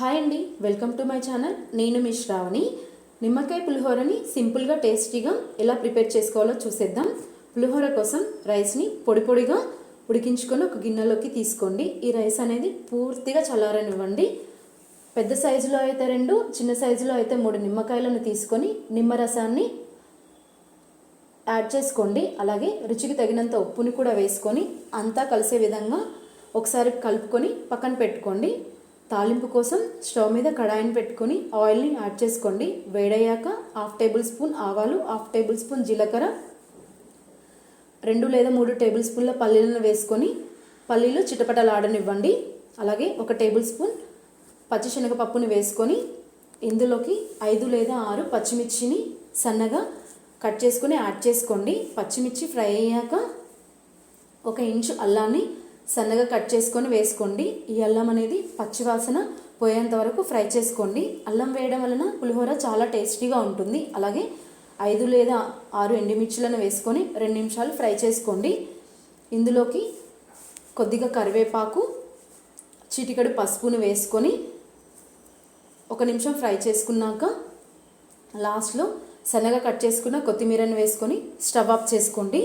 Hi అండి welcome to my channel. నేను మీ శ్రావణి. నిమ్మకాయ పులిహోరని సింపుల్గా టేస్టీగా ఎలా ప్రిపేర్ చేసుకోవాలో చూసేద్దాం. పులిహోర కోసం రైస్ని పొడి పొడిగా ఉడికించుకొని ఒక గిన్నెలోకి తీసుకోండి. ఈ రైస్ అనేది పూర్తిగా చల్లారనివ్వండి. పెద్ద సైజులో అయితే రెండు చిన్న సైజులో అయితే మూడు నిమ్మకాయలను తీసుకొని నిమ్మరసాన్ని యాడ్ చేసుకోండి. అలాగే రుచికి తగినంత ఉప్పుని కూడా వేసుకొని అంతా కలిసే విధంగా ఒకసారి కలుపుకొని పక్కన పెట్టుకోండి. తాలింపు కోసం స్టవ్ మీద కడాయిని పెట్టుకొని ఆయిల్ని యాడ్ చేసుకోండి. వేడయ్యాక హాఫ్ టేబుల్ స్పూన్ ఆవాలు హాఫ్ టేబుల్ స్పూన్ జీలకర్ర రెండు లేదా మూడు టేబుల్ స్పూన్ల పల్లీలను వేసుకొని పల్లీలు చిటపటలాడనివ్వండి. అలాగే ఒక టేబుల్ స్పూన్ పచ్చిశనగపప్పుని వేసుకొని ఇందులోకి ఐదు లేదా ఆరు పచ్చిమిర్చిని సన్నగా కట్ చేసుకొని యాడ్ చేసుకోండి. పచ్చిమిర్చి ఫ్రై అయ్యాక ఒక ఇంచు అల్లాన్ని సన్నగా కట్ చేసుకొని వేసుకోండి. ఈ అల్లం అనేది పచ్చివాసన పోయేంత వరకు ఫ్రై చేసుకోండి. అల్లం వేయడం వలన పులిహోర చాలా టేస్టీగా ఉంటుంది. అలాగే ఐదు లేదా ఆరు ఎండుమిర్చులను వేసుకొని రెండు నిమిషాలు ఫ్రై చేసుకోండి. ఇందులోకి కొద్దిగా కరివేపాకు చిటికడు పసుపును వేసుకొని ఒక నిమిషం ఫ్రై చేసుకున్నాక లాస్ట్లో సన్నగా కట్ చేసుకున్న కొత్తిమీరను వేసుకొని స్టవ్ ఆఫ్ చేసుకోండి.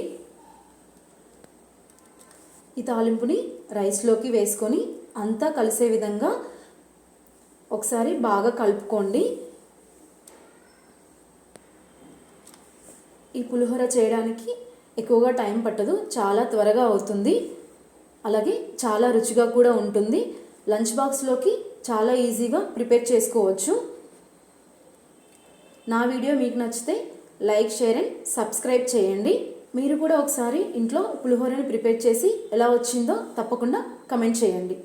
ఈ తాలింపుని రైస్లోకి వేసుకొని అంతా కలిసే విధంగా ఒకసారి బాగా కలుపుకోండి. ఈ పులిహోర చేయడానికి ఎక్కువగా టైం పట్టదు చాలా త్వరగా అవుతుంది. అలాగే చాలా రుచిగా కూడా ఉంటుంది. లంచ్ బాక్స్లోకి చాలా ఈజీగా ప్రిపేర్ చేసుకోవచ్చు. నా వీడియో మీకు నచ్చితే లైక్ షేర్ అండ్ సబ్స్క్రైబ్ చేయండి. మీరు కూడా ఒకసారి ఇంట్లో పులిహోరని ప్రిపేర్ చేసి ఎలా వచ్చిందో తప్పకుండా కమెంట్ చేయండి.